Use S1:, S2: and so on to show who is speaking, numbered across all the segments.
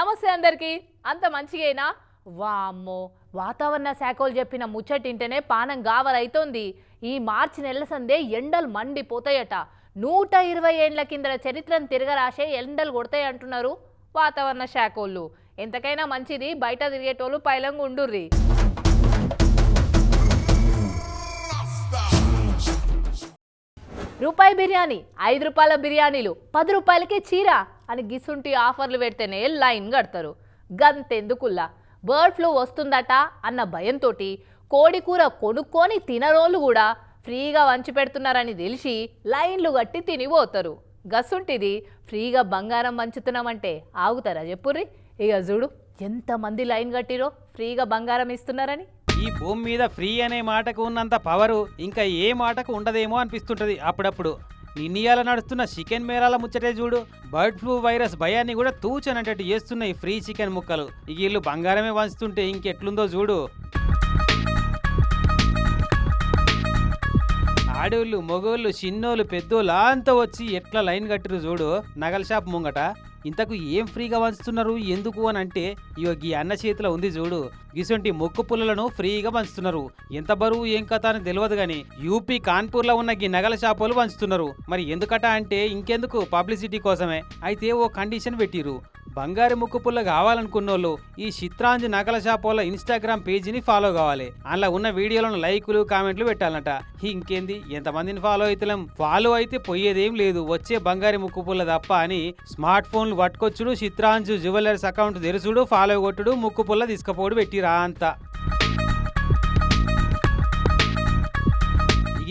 S1: నమస్తే అందరికీ. అంత మంచిగేనా? వామ్మో వాతావరణ శాఖలు చెప్పిన ముచ్చటింటేనే పానం గావరైతోంది ఈ మార్చి నెల సందే ఎండలు మండిపోతాయట. నూట ఇరవై ఏండ్ల కింద చరిత్రను తిరగరాసే ఎండలు కొడతాయి అంటున్నారు వాతావరణ శాఖోళ్ళు. ఎంతకైనా మంచిది బయట తిరిగేటోళ్ళు పైలంగా ఉండుర్రి రూపాయి బిర్యానీ ఐదు రూపాయల బిర్యానీలు పది రూపాయలకే చీర అని గిసుంటి ఆఫర్లు పెడితేనే లైన్ కడతారు. గంతెందుకుల్లా? బర్డ్ ఫ్లూ వస్తుందట అన్న భయంతో కోడి కూర కొనుక్కొని తినరోళ్ళు కూడా ఫ్రీగా వంచి పెడుతున్నారని తెలిసి లైన్లు కట్టి తినిపోతారు. గసుంటిది ఫ్రీగా బంగారం వంచుతున్నామంటే ఆగుతారా చెప్పుర్రి? ఇక చూడు ఎంతమంది లైన్ కట్టిరో ఫ్రీగా బంగారం ఇస్తున్నారని.
S2: ఈ భూమి మీద ఫ్రీ అనే మాటకు ఉన్నంత పవరు ఇంకా ఏ మాటకు ఉండదేమో అనిపిస్తుంటది అప్పుడప్పుడు. ఇండియాలో నడుస్తున్న చికెన్ మేళాల ముచ్చటే చూడు. బర్డ్ ఫ్లూ వైరస్ భయాన్ని కూడా తూచనట్టట్టు చేస్తున్నాయి ఫ్రీ చికెన్ ముక్కలు. ఇక వీళ్ళు బంగారమే వంచుతుంటే ఇంకెట్లుందో చూడు. ఆడోళ్ళు మొగోళ్ళు చిన్నోళ్ళు పెద్దోళ్ళు అంతా వచ్చి ఎట్లా లైన్ కట్టిరు చూడు. నగల షాప్ ముంగట. ఇంతకు ఏం ఫ్రీగా వంచుతున్నారు ఎందుకు అని అంటే ఇగో గీ అన్న చేతిలో ఉంది చూడు. గిసొంటి మొక్కు పుల్లలను ఫ్రీగా పంచుతున్నారు. ఎంత బరువు ఏం కథ అని తెలియదు గాని యూపీ కాన్పూర్లో ఉన్న గీ నగల షాపులు పంచుతున్నారు. మరి ఎందుకట అంటే ఇంకెందుకు పబ్లిసిటీ కోసమే. అయితే ఓ కండిషన్ పెట్టిరు బంగారు ముక్కు పుల్ల కావాలనుకున్నోళ్ళు ఈ చిత్రాంజి నగల షాప్ వాళ్ళ ఇన్స్టాగ్రామ్ పేజీని ఫాలో కావాలి. అందులో ఉన్న వీడియోలను లైకులు కామెంట్లు పెట్టాలన్నట ఇంకేంది? ఎంతమందిని ఫాలో అవుతలేం ఫాలో అయితే పోయేదేం లేదు. వచ్చే బంగారు ముక్కు పుల్ల తప్ప అని స్మార్ట్ ఫోన్లు పట్టుకొచ్చుడు చిత్రాంజు జ్యువెలర్స్ అకౌంట్ తెరుచుడు ఫాలో కొట్టుడు ముక్కు పుల్ల తీసుకపోడు పెట్టిరా అంతా.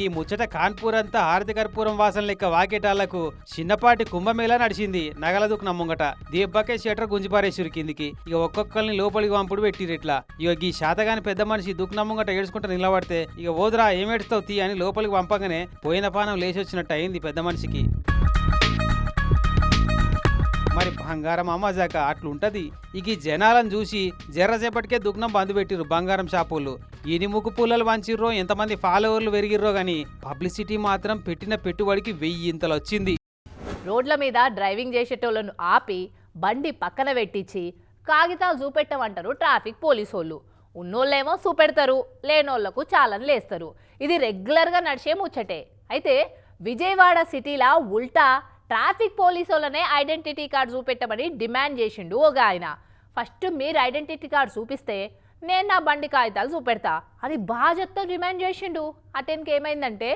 S2: ఈ ముచ్చట కాన్పూర్ అంతా హారతి కర్పూరం వాసన లెక్క వాకేటాలకు చిన్నపాటి కుంభమేళ నడిచింది నగలదుకు నమ్ముంగట దీపకే షటర్ గుంజిపారేశ్వరి కిందికి. ఇక ఒక్కొక్కరిని లోపలికి పంపుడు పెట్టిరిట్లా ఇక ఈ శాతగాని పెద్ద మనిషి దుక్కు నమ్ముంగట ఏడుచుకుంటూ నిలబడితే ఇక ఓదురా ఏమేడుస్తావు తీ అని లోపలికి పంపగానే పోయిన పానం లేచి వచ్చినట్టు అయింది పెద్ద మనిషికి. మరి బంగారం అమ్మజాక అట్లుంటది. ఇక జనాలను చూసి జర్రసేపటికే దుగ్నం బంద్ పెట్టిర్రు బంగారం షాపులు. ఎన్ని పుల్లలు వంచిర్రో ఎంతమంది ఫాలోవర్లు పెరిగిర్రో గాని పబ్లిసిటీ మాత్రం పెట్టిన పెట్టుబడికి వెయ్యింతలు వచ్చింది.
S1: రోడ్ల మీద డ్రైవింగ్ చేసేటోళ్ళను ఆపి బండి పక్కన పెట్టించి కాగితాలు చూపెట్టమంటారు ట్రాఫిక్ పోలీసోళ్ళు. ఉన్నోళ్ళేమో చూపెడతారు లేనోళ్ళకు చాలని లేస్తారు. ఇది రెగ్యులర్గా నడిచే ముచ్చటే. అయితే విజయవాడ సిటీలా ఉల్టా ట్రాఫిక్ పోలీసులనే ఐడెంటిటీ కార్డు చూపెట్టమని డిమాండ్ చేసిండు ఒక ఆయన ఫస్ట్ మీరు ఐడెంటిటీ కార్డు చూపిస్తే నేను నా బండి కాగితాలు చూపెడతా అని బాజత్తో డిమాండ్ చేసిండు. అతనికి ఏమైందంటే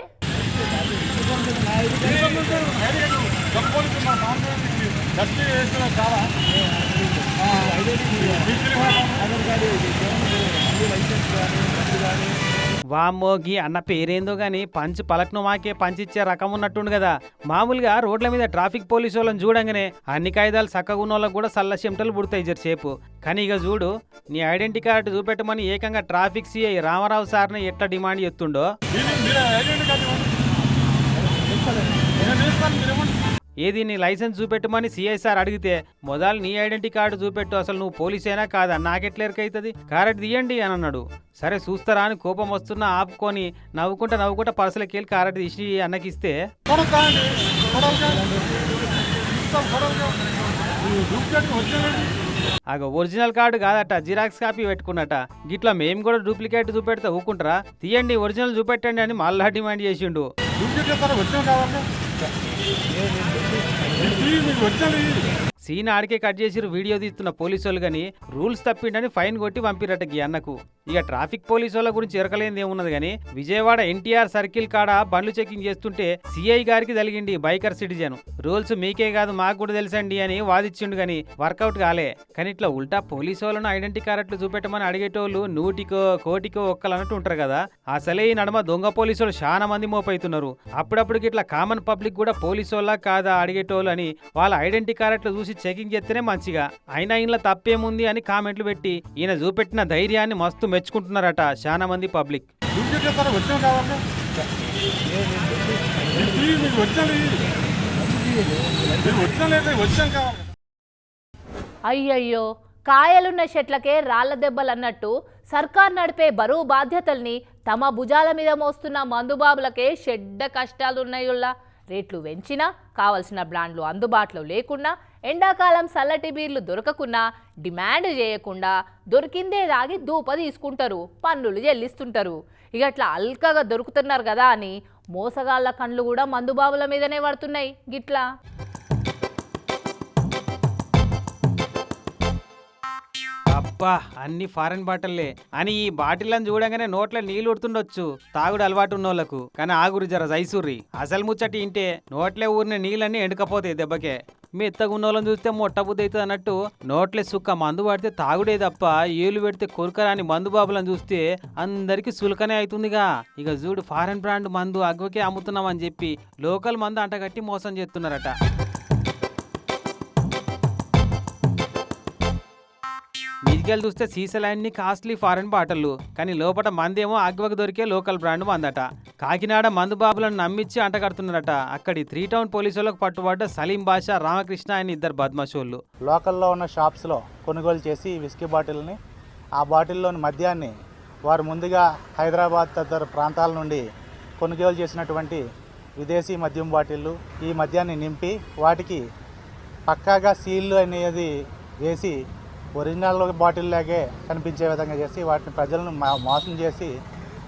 S2: వామ్మోగి అన్న పేరేందో గాని పంచ్ పలక్ను మాకే పంచిచ్చే రకం ఉన్నట్టుండు కదా మామూలుగా రోడ్ల మీద ట్రాఫిక్ పోలీసు వాళ్ళని చూడంగానే అన్ని కాయిదాలు చక్కగున్న వాళ్ళకి కూడా సల్ల చెమటలు పుడతాయి జరసేపు. కానీ ఇక చూడు నీ ఐడెంటిటీ కార్డు చూపెట్టమని ఏకంగా ట్రాఫిక్ సిఐ రామారావు సార్ని ఎట్లా డిమాండ్ చేస్తుండో? ఏది నీ లైసెన్స్ చూపెట్టమని సిఐసార్ అడిగితే మొదలు నీ ఐడెంటిటీ కార్డు చూపెట్టు అసలు నువ్వు పోలీసేనా కాదా? నాకెట్లెరకైతుంది కారెట్ తీయండి అని అన్నాడు. సరే చూస్తారా అని కోపం వస్తున్నా ఆపుకొని నవ్వుకుంటా నవ్వుకుంటా పర్సలకి వెళ్ళి కారెట్ తీసి అన్నకిస్తే అగ ఒరిజినల్ కార్డు కాదట జిరాక్స్ కాపీ పెట్టుకున్నట. గిట్లా మేము కూడా డూప్లికేట్ చూపెడితే ఊకుంటారా? తీయండి ఒరిజినల్ చూపెట్టండి అని మళ్ళా డిమాండ్ చేసిండు. 你第一名我这里 సీన్ ఆడికే కట్ చేసిరు వీడియో తీస్తున్న పోలీసు వాళ్ళు కానీ రూల్స్ తప్పిండని ఫైన్ కొట్టి పంపిరట గీ అన్నకు. ఇక ట్రాఫిక్ పోలీసు వాళ్ళ గురించి ఎరకలేంది ఏమున్నది కానీ విజయవాడ ఎన్టీఆర్ సర్కిల్ కాడ బండ్లు చెకింగ్ చేస్తుంటే సిఐ గారికి తలిగిండి బైకర్ సిటిజన్. రూల్స్ మీకే కాదు మాకు కూడా తెలుసండి అని వాదిచ్చిండు కానీ వర్కౌట్ కాలే. కానీ ఇట్లా ఉల్టా పోలీసు వాళ్ళను ఐడెంటిటీ కార్డులు చూపెట్టమని అడిగేటోళ్ళు నూటికో కోటికో ఒక్కలు అన్నట్టు ఉంటారు కదా. అసలే ఈ నడమ దొంగ పోలీసు వాళ్ళు చాలా మంది మోపైతున్నారు. అప్పుడప్పుడు ఇట్లా కామన్ పబ్లిక్ కూడా పోలీసు వాళ్ళ కాదా అడిగేటోళ్ళు అని వాళ్ళ ఐడెంటిటీ కార్డులు చూసి చెకింగ్ చేస్తేనే మంచిగా. అయినా ఇంట్లో తప్పేముంది అని కామెంట్లు పెట్టి ఈయన చూపెట్టిన ధైర్యాన్ని మస్తు మెచ్చుకుంటున్నారట చాలా మంది పబ్లిక్.
S1: అయ్యయ్యో కాయలున్న చెట్లకే రాళ్ళ దెబ్బలు అన్నట్టు సర్కార్ నడిపే బరువు బాధ్యతల్ని తమ భుజాల మీద మోస్తున్న మందుబాబులకే షెడ్డ కష్టాలున్నాయుల్లా. రేట్లు పెంచినా కావలసిన బ్రాండ్లు అందుబాటులో లేకున్నా ఎండాకాలం చల్లటి బీర్లు దొరకకున్నా డిమాండ్ చేయకుండా దొరికిందే దాగి దూప తీసుకుంటారు పన్నులు చెల్లిస్తుంటారు. ఇక అట్లా అల్కగా దొరుకుతున్నారు కదా అని మోసగాళ్ళ కండ్లు కూడా మందుబాబుల మీదనే పడుతున్నాయి గిట్లా.
S2: అబ్బా అన్ని ఫారెన్ బాటిల్లే. అని ఈ బాటిల్లను చూడంగానే నోట్లో నీళ్ళు ఉడుతుండొచ్చు. తాగుడు అలవాటు ఉన్నోళ్ళకు కానీ ఆగురు జర జైసూర్రి. అసలు ముచ్చటి ఇంటే నోట్లే ఊరిన నీళ్ళన్నీ ఎండుకపోతాయి దెబ్బకే. మెత్తగా ఉన్న వాళ్ళని చూస్తే మొట్టబుద్ధి అవుతుంది అన్నట్టు నోట్లే సుక్క మందు పడితే తాగుడే తప్ప ఏలు పెడితే కొరకరాని మందు బాబులను చూస్తే అందరికి సులకనే అవుతుందిగా ఇక చూడు ఫారెన్ బ్రాండ్ మందు అగ్వకే అమ్ముతున్నామని చెప్పి లోకల్ మందు అంటగట్టి మోసం చేస్తున్నారట. మీదికెళ్ళి చూస్తే సీసాలన్నీ కాస్ట్లీ ఫారెన్ బాటిల్లు కానీ లోపల మందేమో అగ్వకు దొరికే లోకల్ బ్రాండ్ మందట. కాకినాడ మందు బాబులను నమ్మించి అంటగడుతున్నారట అక్కడి త్రీ టౌన్ పోలీసులకు పట్టుబడ్డ సలీం బాషా రామకృష్ణ ఆయన ఇద్దరు బద్మాషోళ్ళు
S3: లోకల్లో ఉన్న షాప్స్లో కొనుగోలు చేసి విస్కీ బాటిల్ని ఆ బాటిల్లోని మద్యాన్ని వారు ముందుగా హైదరాబాద్ తదితర ప్రాంతాల నుండి కొనుగోలు చేసినటువంటి విదేశీ మద్యం బాటిళ్ళు ఈ మద్యాన్ని నింపి వాటికి పక్కాగా సీళ్ళు అనేది వేసి ఒరిజినల్ బాటిల్ లాగే కనిపించే విధంగా చేసి వాటిని ప్రజలను మోసం చేసి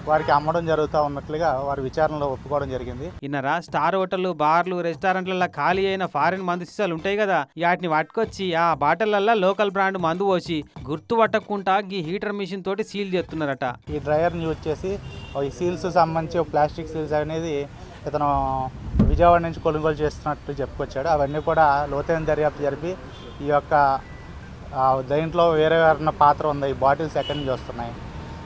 S3: వారికి అమ్మడం జరుగుతూ ఉన్నట్లుగా వారి విచారణలో ఒప్పుకోవడం జరిగింది.
S2: ఇన్నరా స్టార్ హోటళ్ళు బార్లు రెస్టారెంట్లలో ఖాళీ అయిన ఫారిన్ మందు సీసాలు ఉంటాయి కదా వాటిని పట్టుకొచ్చి ఆ బాటిళ్ళల్లో లోకల్ బ్రాండ్ మందు పోసి గుర్తు పట్టకుండా ఈ హీటర్ మిషన్ తోటి సీల్ చేస్తున్నారట.
S3: ఈ డ్రైయర్ని యూజ్ చేసి ఈ సీల్స్ సంబంధించి ప్లాస్టిక్ సీల్స్ అనేది ఇతను విజయవాడ నుంచి కొనుగోలు చేస్తున్నట్టు చెప్పుకొచ్చాడు. అవన్నీ కూడా లోతైన దర్యాప్తు జరిపి ఈ యొక్క దీంట్లో వేరే వేరే పాత్ర ఉంది. ఈ బాటిల్స్ ఎక్కడి నుంచి వస్తున్నాయి?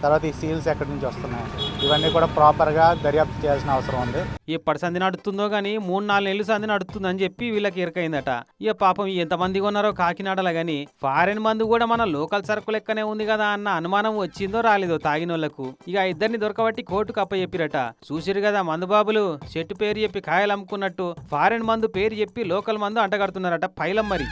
S3: తర్వాత ఈ సీల్స్ ఎక్కడి నుంచి వస్తున్నాయి? ఇవన్నీ కూడా ప్రాపర్గా దర్యాప్తు చేయాల్సిన అవసరం ఉంది.
S2: ఎప్పటి సంధి నడుతుందో కానీ మూడు నాలుగు నెలలు సంధి నడుతుందని చెప్పి వీళ్ళకి ఇరకైందట. ఇక పాపం ఎంతమంది కొన్నారో కాకినాడలో కానీ ఫారెన్ మందు కూడా మన లోకల్ సరుకు లెక్కనే ఉంది కదా అన్న అనుమానం వచ్చిందో రాలేదో తాగినోళ్ళకు. ఇక ఇద్దరిని దొరకబట్టి కోర్టుకు అప్పచెప్పిరట. చూసిరు కదా మందు బాబులు చెట్టు పేరు చెప్పి కాయలు అమ్ముకున్నట్టు ఫారెన్ మందు పేరు చెప్పి లోకల్ మందు అంటగడుతున్నారట పైలం మరి.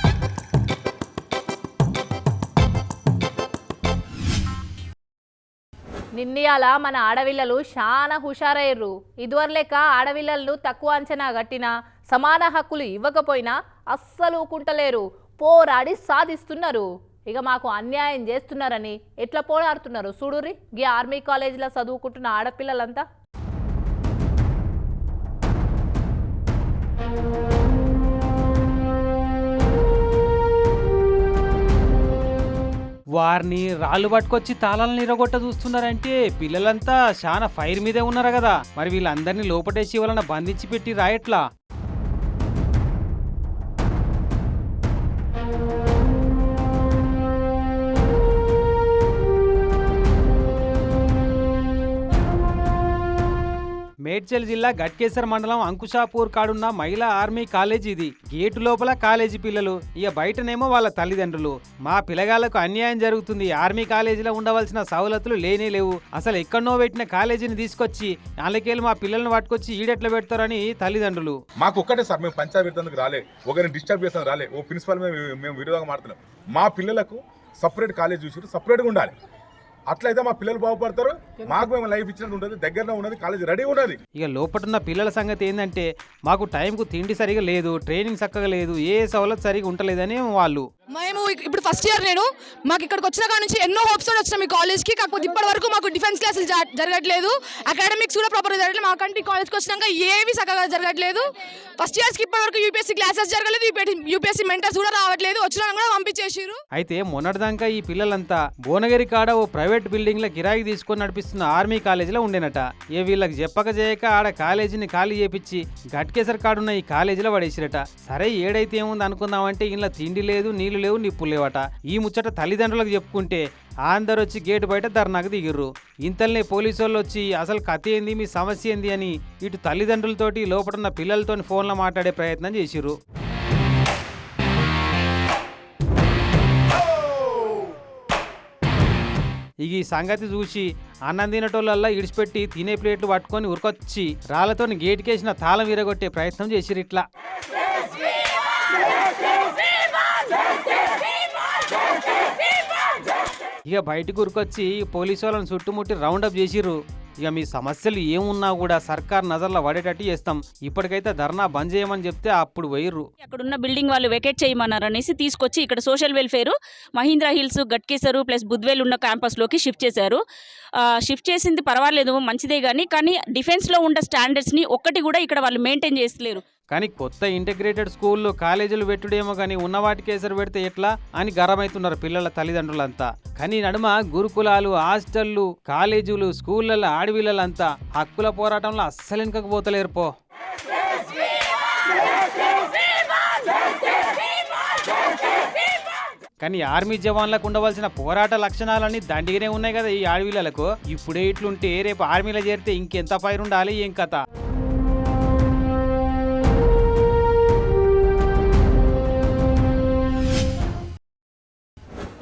S1: నిన్నయాల మన ఆడవిల్లలు చాలా హుషారయ్యారు ఇదివరలేక ఆడవిల్లలను తక్కువ అంచనా గట్టినా సమాన హక్కులు ఇవ్వకపోయినా అస్సలు ఊకుంటలేరు పోరాడి సాధిస్తున్నారు. ఇక మాకు అన్యాయం చేస్తున్నారని ఎట్లా పోరాడుతున్నారు చూడురి గీ ఆర్మీ కాలేజీలో చదువుకుంటున్న ఆడపిల్లలంతా?
S2: వారిని రాళ్ళు పట్టుకొచ్చి తాళాలను ఇరగొట్ట చూస్తున్నారంటే పిల్లలంతా చాలా ఫైర్ మీదే ఉన్నారు కదా మరి వీళ్ళందరినీ లోపటేసి వలన బంధించి పెట్టి రాయట్లా? మేడ్చల్ జిల్లా గట్కేసర్ మండలం అంకుషాపూర్ కాడున్న మహిళా ఆర్మీ కాలేజీ ఇది. గేటు లోపల కాలేజీ పిల్లలు ఇక బయటనేమో వాళ్ళ తల్లిదండ్రులు. మా పిల్లగాళ్ళకు అన్యాయం జరుగుతుంది. ఆర్మీ కాలేజీలో ఉండవలసిన సవలతులు లేనే లేవు. అసలు ఎక్కడనో పెట్టిన కాలేజీని తీసుకొచ్చి వాళ్ళకెళ్ళి మా పిల్లల్ని పట్టుకొచ్చి ఈడెట్లా పెడతారని తల్లిదండ్రులు.
S4: మాకు ఒక్కటే సార్ మేము పంచాయతీ రాలే. ఒకరిని డిస్టర్బ్ చేస్తాను రాలే. ఓ ప్రిన్సిపల్ మేము మేము విరోధంగా మాడుతున్నాం మా పిల్లలకు సపరేట్ కాలేజ్ చూసి సపరేట్గా ఉండాలి. అట్లయితే మా పిల్లలు బాగుపడతారు. మాకు మేము లైఫ్ ఇచ్చినట్టు ఉంటుంది. దగ్గరలో ఉన్నది కాలేజ్ రెడీ ఉన్నది.
S2: ఇక లోపటున్న పిల్లల సంగతి ఏంటంటే మాకు టైంకు తిండి సరిగా లేదు ట్రైనింగ్ చక్కగా లేదు ఏ సవలత్ సరిగా ఉంటలేదని వాళ్ళు.
S5: మేము ఇప్పుడు ఫస్ట్ ఇయర్ నేను మాకు ఇక్కడికి వచ్చిన కాడ నుంచి ఎన్నో హోప్స్ వచ్చినాం ఈ కాలేజ్కి కాకపోతే ఇప్పటి వరకు మాకు డిఫెన్స్ క్లాసులు జా- జరగట్లేదు. అకాడమిక్స్ కూడా ప్రాపర్గా జరగట్లేదు. మాకంటే ఈ కాలేజ్కి వచ్చినాక ఏవి చక్కగా జరగట్లేదు. ఫస్ట్ ఇయర్స్కి ఇప్పటి వరకు యూపీఎస్సీ క్లాసెస్ జరగలేదు. యూపీఎస్సీ మెంటర్స్ కూడా రావట్లేదు. వచ్చినా కూడా పంపించేసారు
S2: అయితే మొన్నటిదాకా ఈ పిల్లలంతా భువనగిరి కాడ ఓ ప్రైవేట్ బిల్డింగ్లో గిరాకీ తీసుకొని నడిపిస్తున్న ఆర్మీ కాలేజీలో ఉండేనట. ఏ వీళ్ళకి చెప్పక చేయక ఆడ కాలేజీని ఖాళీ చేపించి గట్కేసర్ కాడున్న ఈ కాలేజీలో పడేసిరట. సరే ఏడైతే ఏముంది అనుకుందామంటే ఇలా తిండి లేదు నీళ్ళు లేవు నిప్పులు లేవట. ఈ ముచ్చట తల్లిదండ్రులకు చెప్పుకుంటే అందరు వచ్చి గేటు బయట ధర్నాకు దిగిర్రు. ఇంతల్నే పోలీసు వాళ్ళు వచ్చి అసలు కథ ఏంది? మీ సమస్య ఏంది? అని ఇటు తల్లిదండ్రులతోటి లోపడున్న పిల్లలతోని ఫోన్లో మాట్లాడే ప్రయత్నం చేసిర్రు. ఇక ఈ సంగతి చూసి అన్నం తినేటోళ్ళల్లా ఇడిచిపెట్టి తినే ప్లేట్లు పట్టుకొని ఉరకొచ్చి రాళ్ళతో గేటుకేసిన తాళం విరగొట్టే ప్రయత్నం చేసిరు ఇట్లా. ఇక బయటకు ఉరికొచ్చి పోలీసు వాళ్ళని చుట్టుముట్టి రౌండప్ చేసిర్రు. ఇక మీ సమస్యలు ఏమున్నా కూడా సర్కార్ నజర్లో పడేటట్టు చేస్తాం. ఇప్పటికైతే ధర్నా బంద్ చేయమని చెప్తే అప్పుడు వైర్రు
S6: అక్కడ ఉన్న బిల్డింగ్ వాళ్ళు వెకేట్ చేయమన్నారు అనేసి తీసుకొచ్చి ఇక్కడ social welfare Mahindra hills Ghatkesar plus Budvel ఉన్న క్యాంపస్లోకి షిఫ్ట్ చేశారు. షిఫ్ట్ చేసింది పర్వాలేదు మంచిదే కానీ కానీ డిఫెన్స్లో ఉన్న స్టాండర్డ్స్ని ఒక్కటి కూడా ఇక్కడ వాళ్ళు మెయింటైన్ చేస్తలేరు.
S2: కానీ కొత్త ఇంటిగ్రేటెడ్ స్కూళ్ళు కాలేజీలు పెట్టుడేమో కానీ ఉన్న వాటికి పెడితే ఎట్లా అని గరమైతున్నారు పిల్లల తల్లిదండ్రులంతా. కానీ నడుమ గురుకులాలు హాస్టళ్ళు కాలేజీలు స్కూళ్ళల్లో ఆడవిళ్ళంతా హక్కుల పోరాటంలో అస్సలు వెనకపోతలేరు పో. కానీ ఆర్మీ జవాన్లకు ఉండవలసిన పోరాట లక్షణాలన్నీ దండిగానే ఉన్నాయి కదా ఈ ఆడవిళ్ళలకు ఇప్పుడే ఇట్లుంటే రేపు ఆర్మీలో చేరితే ఇంకెంత పైరుండాలి ఏం కథ?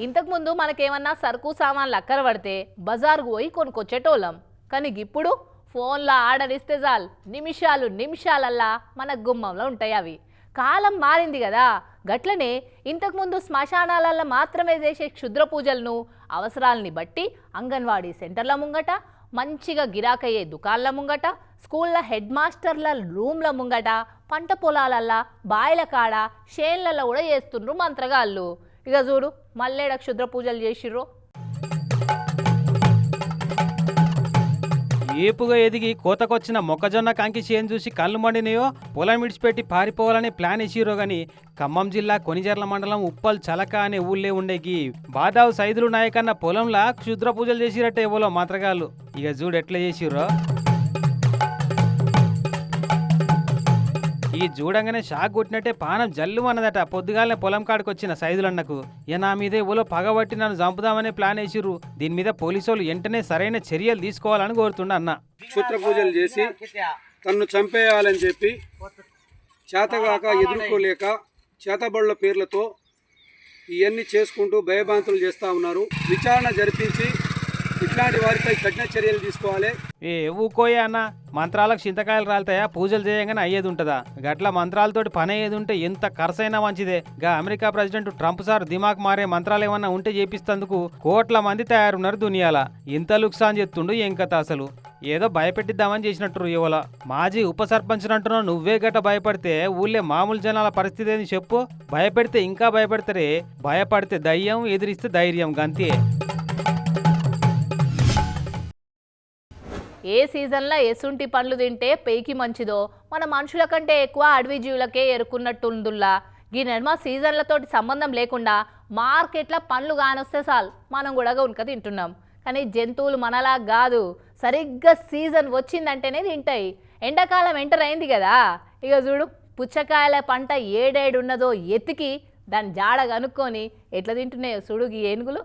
S1: ఇంతకుముందు మనకేమన్నా సరుకు సామాన్లు అక్కర పడితే బజార్కు పోయి కొనుక్కొచ్చేటోళ్ళం. కానీ ఇప్పుడు ఫోన్లో ఆర్డర్ ఇస్తే చాలు. నిమిషాలు నిమిషాలల్లా మన గుమ్మంలో ఉంటాయి అవి. కాలం మారింది కదా. గట్లనే ఇంతకుముందు శ్మశానాలల్లో మాత్రమే చేసే క్షుద్ర పూజలను అవసరాలని బట్టి అంగన్వాడీ సెంటర్ల ముంగట మంచిగా గిరాకయ్యే దుకాన్ల ముంగట స్కూళ్ళ హెడ్ మాస్టర్ల రూమ్ల ముంగట పంట పొలాలల్లా బాయిల కాడ షేన్లలో కూడా చేస్తుండ్రు మంత్రగాళ్ళు. ఇక చూడు మల్లేడ క్షుద్ర పూజలు చేసిర్రు.
S2: ఏపుగా ఎదిగి కోతకొచ్చిన మొక్కజొన్న కంకి చేను చూసి కళ్ళు మండినాయో పొలం విడిచిపెట్టి పారిపోవాలని ప్లాన్ వేసిరో గాని ఖమ్మం జిల్లా కొనిజర్ల మండలం ఉప్పల్ చలక అనే ఊళ్ళే ఉండేకి బాదావు సైదులు నాయకన్న పొలంలా క్షుద్ర పూజలు చేసిరట్టే ఎవలో మాత్రగాళ్ళు. ఇక చూడు ఎట్లా చేసిర్రో. ఈ చూడంగానే షాక్ కొట్టినట్టే పానం జల్లు అన్నదట. పొద్దుగాలనే పొలం కాడికి వచ్చిన సైదులన్నకు. ఇక నా మీదే ఊలో పగబట్టి నన్ను చంపుదామనే ప్లాన్ వేసిర్రు. దీని మీద పోలీసులు వెంటనే సరైన చర్యలు తీసుకోవాలని కోరుతుండ అన్న.
S7: క్షుత్ర పూజలు చేసి తన్ను చంపేయాలని చెప్పి చేతగాక ఎదుర్కోలేక చేతబడుల పేర్లతో ఇవన్నీ చేసుకుంటూ భయభ్రాంతులు చేస్తూ ఉన్నారు. విచారణ జరిపించి ఇట్లాంటి వారిపై కఠిన చర్యలు తీసుకోవాలి.
S2: ఏ ఊకోయే అన్న మంత్రాలకు చింతకాయలు రాలుతాయా? పూజలు చేయగానే అయ్యేది ఉంటుందా? గట్ల మంత్రాలతోటి పని అయ్యేది ఉంటే ఎంత ఖర్చైనా మంచిదే. గా అమెరికా ప్రెసిడెంట్ ట్రంప్ సార్ దిమాక్ మారే మంత్రాలు ఏమన్నా ఉంటే చేపిస్తందుకు కోట్ల మంది తయారున్నారు దునియాల. ఇంత లుక్సాన్ చెప్తుండు ఏం కథ అసలు? ఏదో భయపెట్టిద్దామని చేసినట్టు ఇవాళ. మాజీ ఉప సర్పంచ్ అంటున్నావు నువ్వే గట భయపడితే ఊళ్ళే మామూలు జనాల పరిస్థితి ఏంది చెప్పు? భయపెడితే ఇంకా భయపడతారే? భయపడితే దయ్యం ఎదిరిస్తే ధైర్యం గంతే.
S1: ఏ సీజన్లో ఎసుంటి పండ్లు తింటే పేకి మంచిదో? మన మనుషుల కంటే ఎక్కువ అడవి జీవులకే ఎరుకున్నట్టుందుల్లా. ఈ నడుమ సీజన్లతోటి సంబంధం లేకుండా మార్కెట్లో పండ్లు కానొస్తే చాలు. మనం కూడా ఉనక తింటున్నాం. కానీ జంతువులు మనలా కాదు. సరిగ్గా సీజన్ వచ్చిందంటేనే తింటాయి. ఎండాకాలం ఎంటర్ అయింది కదా. ఇక చూడు పుచ్చకాయల పంట ఏడేడు ఉన్నదో ఎతికి దాని జాడ కనుక్కొని ఎట్లా తింటున్నాయో చూడు ఈ ఏనుగులు.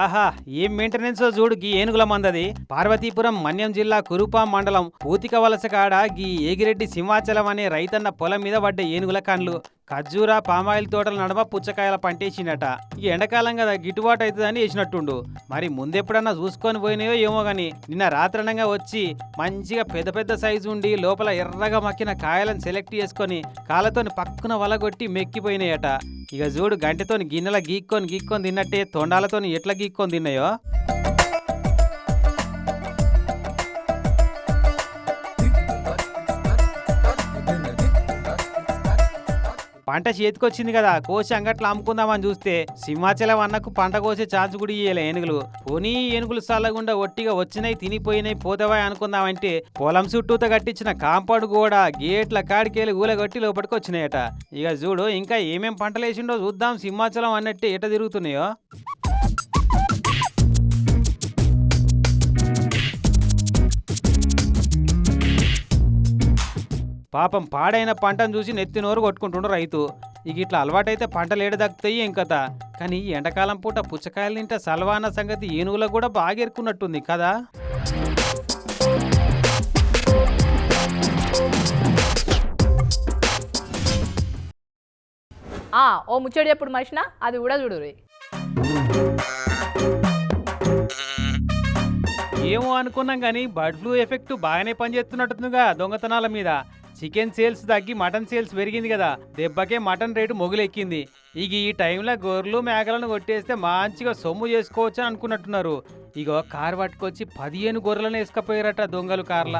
S2: ఆహా ఏం మెయింటెనెన్స్ చూడు గీ ఏనుగుల మందది. పార్వతీపురం మన్యం జిల్లా కురుపాం మండలం పూతిక వలస కాడ గీ ఏగిరెడ్డి సింహాచలం అనే రైతన్న పొలం మీద పడ్డ ఏనుగుల కండ్లు. ఖర్జూర పామాయిల్ తోటల నడమ పుచ్చకాయల పంటేసిండట. ఈ ఎండాకాలం కదా గిట్టుబాటు అవుతుందని వేసినట్టుండు. మరి ముందెప్పుడన్నా చూసుకొని పోయినాయో ఏమో గాని నిన్న రాత్రణంగా వచ్చి మంచిగా పెద్ద పెద్ద సైజు ఉండి లోపల ఎర్రగా మక్కిన కాయలను సెలెక్ట్ చేసుకొని కాళ్ళతోని పక్కన వలగొట్టి మెక్కిపోయినాయట. ఇక చూడు గంటతో గిన్నెల గీక్కొని గీక్కొని తిన్నట్టే తొండాలతో ఎట్లా గీక్కొని తిన్నాయో? పంట చేతికొచ్చింది కదా కోసి అంగట్లో అమ్ముకుందామని చూస్తే సింహాచలం అన్నకు పంట కోసే ఛాన్స్ కూడా ఇయ్యలే ఏనుగులు. పోనీ ఏనుగులు సల్లగుండా ఒట్టిగా వచ్చినాయి తినిపోయినాయి పోతావా అనుకుందామంటే పొలం చుట్టూతో కట్టించిన కాంపౌండ్ కూడా గేట్ల కాడికేలు ఊలగొట్టి లోపలికి వచ్చినాయట ఇక చూడు ఇంకా ఏమేం పంటలు వేసిండో చూద్దాం సింహాచలం అన్నట్టు ఎట తిరుగుతున్నాయో. పాపం పాడైన పంటను చూసి నెత్తి నోరు కొట్టుకుంటుండు రైతు. ఇక ఇట్లా అలవాటైతే పంటలు ఏడ దక్కుతాయి ఏం కథ? కానీ ఈ ఎండాకాలం పూట పుచ్చకాయలు తింటే సల్వాన సంగతి ఏనుగులకు కూడా బాగా ఎరుకున్నట్టుంది కదా?
S1: ఆ, ఓ ముచ్చడి ఎప్పుడు మనిషినా? అది కూడా చూడు
S2: ఏమో అనుకున్నాం కానీ బర్డ్ ఫ్లూ ఎఫెక్ట్ బాగానే పనిచేస్తున్నట్టుందిగా దొంగతనాల మీద. చికెన్ సేల్స్ తగ్గి మటన్ సేల్స్ పెరిగింది కదా. దెబ్బకే మటన్ రేటు మొగులెక్కింది. ఇక ఈ టైంలో గొర్రెలు మేకలను కొట్టేస్తే మంచిగా సొమ్ము చేసుకోవచ్చు అనుకున్నట్టున్నారు. ఇగో కారు పట్టుకొచ్చి పదిహేను గొర్రెలను వేసుకపోయారట దొంగలు కార్ల.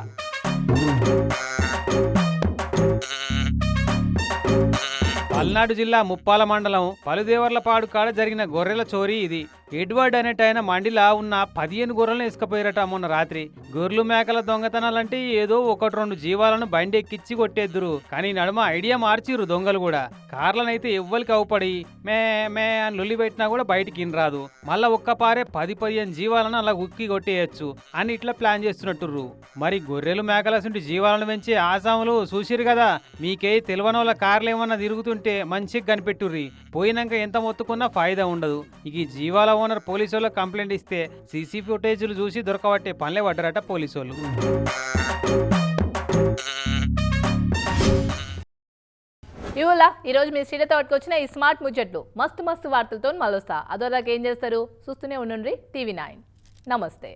S2: పల్నాడు జిల్లా ముప్పాల మండలం పలుదేవర్లపాడు కాడ జరిగిన గొర్రెల చోరీ ఇది. ఎడ్వర్డ్ అనేటైన మండిలా ఉన్న పదిహేను గొర్రెలను ఇసుకపోయారట మొన్న రాత్రి. గొర్రెలు మేకల దొంగతనాలంటే ఏదో ఒకటి రెండు జీవాలను బండెక్కిచ్చి కొట్టేద్దురు. కానీ నడుమ ఐడియా మార్చిరు దొంగలు కూడా. కార్లనైతే ఎవ్వరికి అవుపడి మే మే అని లొల్లి పెట్టినా కూడా బయటికి రాదు మళ్ళా ఒక్క పారే పది పదిహేను జీవాలను అలా ఉక్కి కొట్టేయచ్చు అని ఇట్లా ప్లాన్ చేస్తున్నట్టుర్రు. మరి గొర్రెలు మేకలసుంటి జీవాలను పెంచే ఆసాములు చూసిరు కదా. మీకే వాళ్ళ కార్లు ఏమన్నా తిరుగుతుంటే మంచిగా కనిపెట్టుర్రి. పోయినాక ఎంత మొత్తుకున్నా ఫాయిదా ఉండదు. ఇక ఈ జీవాల ఓనర్ పోలీసు కంప్లైంట్ ఇస్తే సీసీ ఫుటేజీలు చూసి దొరకబట్టే పనులే పడ్డారట పోలీసు
S1: ఇవులా ఈరోజు మీ శ్రీలతో వచ్చిన ఈ స్మార్ట్ ముచ్చట్లు. మస్తు మస్తు వార్తలతో మళ్ళొస్తా. అదోదాకా ఏం చేస్తారు? చూస్తూనే ఉండండి టీవీ నైన్. నమస్తే.